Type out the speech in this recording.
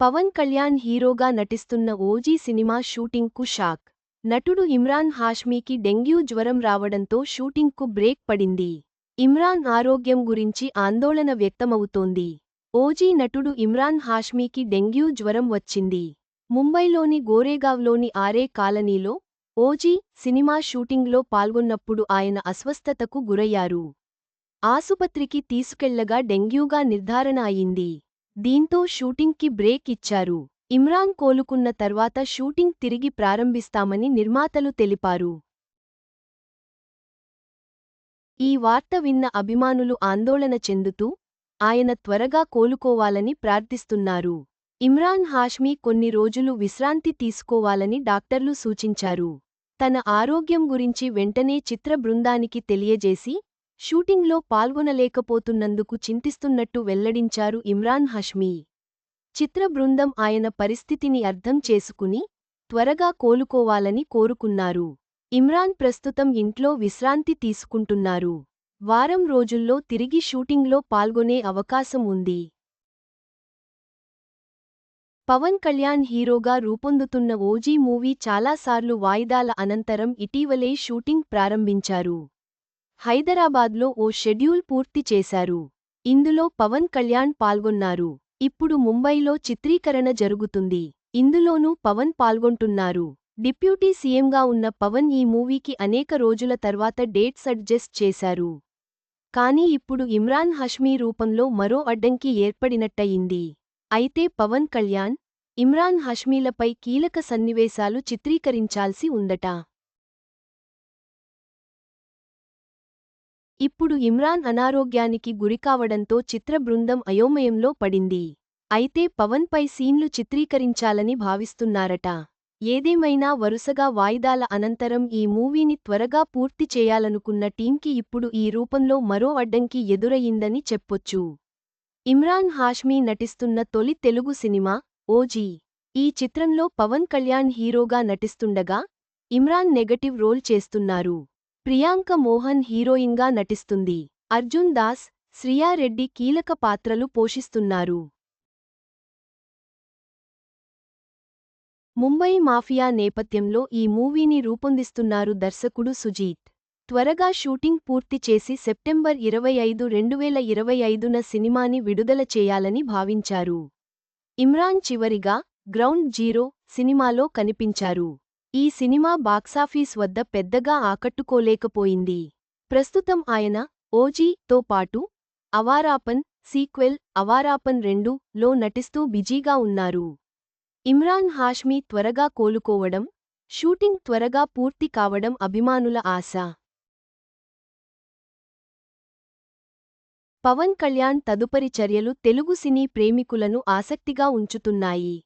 పవన్ కళ్యాణ్ హీరోగా నటిస్తున్న OG cinema షూటింగ్కు shock. నటుడు ఇమ్రాన్ హాష్మీకి డెంగ్యూ జ్వరం రావడంతో షూటింగ్కు బ్రేక్ పడింది. ఇమ్రాన్ ఆరోగ్యం గురించి ఆందోళన వ్యక్తమవుతోంది. ఓజీ నటుడు ఇమ్రాన్ హాష్మీకి డెంగ్యూ జ్వరం వచ్చింది. ముంబైలోని గోరేగావ్లోని ఆరే కాలనీలో ఓజీ సినిమా షూటింగ్లో పాల్గొన్నప్పుడు ఆయన అస్వస్థతకు గురయ్యారు. ఆసుపత్రికి తీసుకెళ్ళగా డెంగ్యూగా నిర్ధారణ అయింది. దీంతో షూటింగ్కి బ్రేక్ ఇచ్చారు. ఇమ్రాన్ కోలుకున్న తర్వాత షూటింగ్ తిరిగి ప్రారంభిస్తామని నిర్మాతలు తెలిపారు. ఈ వార్త విన్న అభిమానులు ఆందోళన చెందుతూ ఆయన త్వరగా కోలుకోవాలని ప్రార్థిస్తున్నారు. ఇమ్రాన్ హాష్మీ కొన్ని రోజులు విశ్రాంతి తీసుకోవాలని డాక్టర్లు సూచించారు. తన ఆరోగ్యం గురించి వెంటనే చిత్ర బృందానికి తెలియజేసి షూటింగ్లో పాల్గొనలేకపోతున్నందుకు చింతిస్తున్నట్టు వెల్లడించారు ఇమ్రాన్ హష్మీ. చిత్ర బృందం ఆయన పరిస్థితిని అర్థం చేసుకుని త్వరగా కోలుకోవాలని కోరుకున్నారు. ఇమ్రాన్ ప్రస్తుతం ఇంట్లో విశ్రాంతి తీసుకుంటున్నారు. వారం రోజుల్లో తిరిగి షూటింగ్లో పాల్గొనే అవకాశం ఉంది. పవన్ కళ్యాణ్ హీరోగా రూపొందుతున్న ఓజీ మూవీ చాలాసార్లు వాయిదాల అనంతరం ఇటీవలే షూటింగ్ ప్రారంభించారు. హైదరాబాద్లో ఓ షెడ్యూల్ పూర్తి చేశారు. ఇందులో పవన్ కళ్యాణ్ పాల్గొన్నారు. ఇప్పుడు ముంబైలో చిత్రీకరణ జరుగుతుంది. ఇందులోనూ పవన్ పాల్గొంటున్నారు. డిప్యూటీ సీఎంగా ఉన్న పవన్ ఈ మూవీకి అనేక రోజుల తర్వాత డేట్స్ సడ్జెస్ట్ చేశారు. కానీ ఇప్పుడు ఇమ్రాన్ హష్మీ రూపంలో మరో అడ్డంకి ఏర్పడినట్టయింది. అయితే పవన్ కళ్యాణ్ ఇమ్రాన్ హష్మీలపై కీలక సన్నివేశాలు చిత్రీకరించాల్సి ఉందట. ఇప్పుడు ఇమ్రాన్ అనారోగ్యానికి గురికావడంతో చిత్ర బృందం అయోమయంలో పడింది. అయితే పవన్పై సీన్లు చిత్రీకరించాలని భావిస్తున్నారట. ఏదేమైనా వరుసగా వాయిదాల అనంతరం ఈ మూవీని త్వరగా పూర్తి చేయాలనుకున్న టీంకి ఇప్పుడు ఈ రూపంలో మరో అడ్డంకి ఎదురయ్యిందని చెప్పొచ్చు. ఇమ్రాన్ హాష్మీ నటిస్తున్న తొలి తెలుగు సినిమా ఓజీ. ఈ చిత్రంలో పవన్ కళ్యాణ్ హీరోగా నటిస్తుండగా ఇమ్రాన్ నెగటివ్ రోల్ చేస్తున్నారు. ప్రియాంక మోహన్ హీరోయిన్గా నటిస్తుంది. అర్జున్ దాస్ శ్రియారెడ్డి కీలక పాత్రలు పోషిస్తున్నారు. ముంబై మాఫియా నేపథ్యంలో ఈ మూవీని రూపొందిస్తున్నారు దర్శకుడు సుజీత్. త్వరగా షూటింగ్ పూర్తి చేసి సెప్టెంబర్ ఇరవై ఐదు రెండువేల ఇరవై ఐదున సినిమాని విడుదల చేయాలని భావించారు. ఇమ్రాన్ చివరిగా గ్రౌండ్ జీరో సినిమాలో కనిపించారు. ఈ సినిమా బాక్సాఫీస్ వద్ద పెద్దగా ఆకట్టుకోలేకపోయింది. ప్రస్తుతం ఆయన ఓజీ తో పాటు అవారాపన్ సీక్వెల్ అవారాపన్ రెండు లో నటిస్తూ బిజీగా ఉన్నారు. ఇమ్రాన్ హాష్మీ త్వరగా కోలుకోవడం షూటింగ్ త్వరగా పూర్తి కావడం అభిమానుల ఆశ. పవన్ కళ్యాణ్ తదుపరి చర్యలు తెలుగు సినీ ప్రేమికులను ఆసక్తిగా ఉంచుతున్నాయి.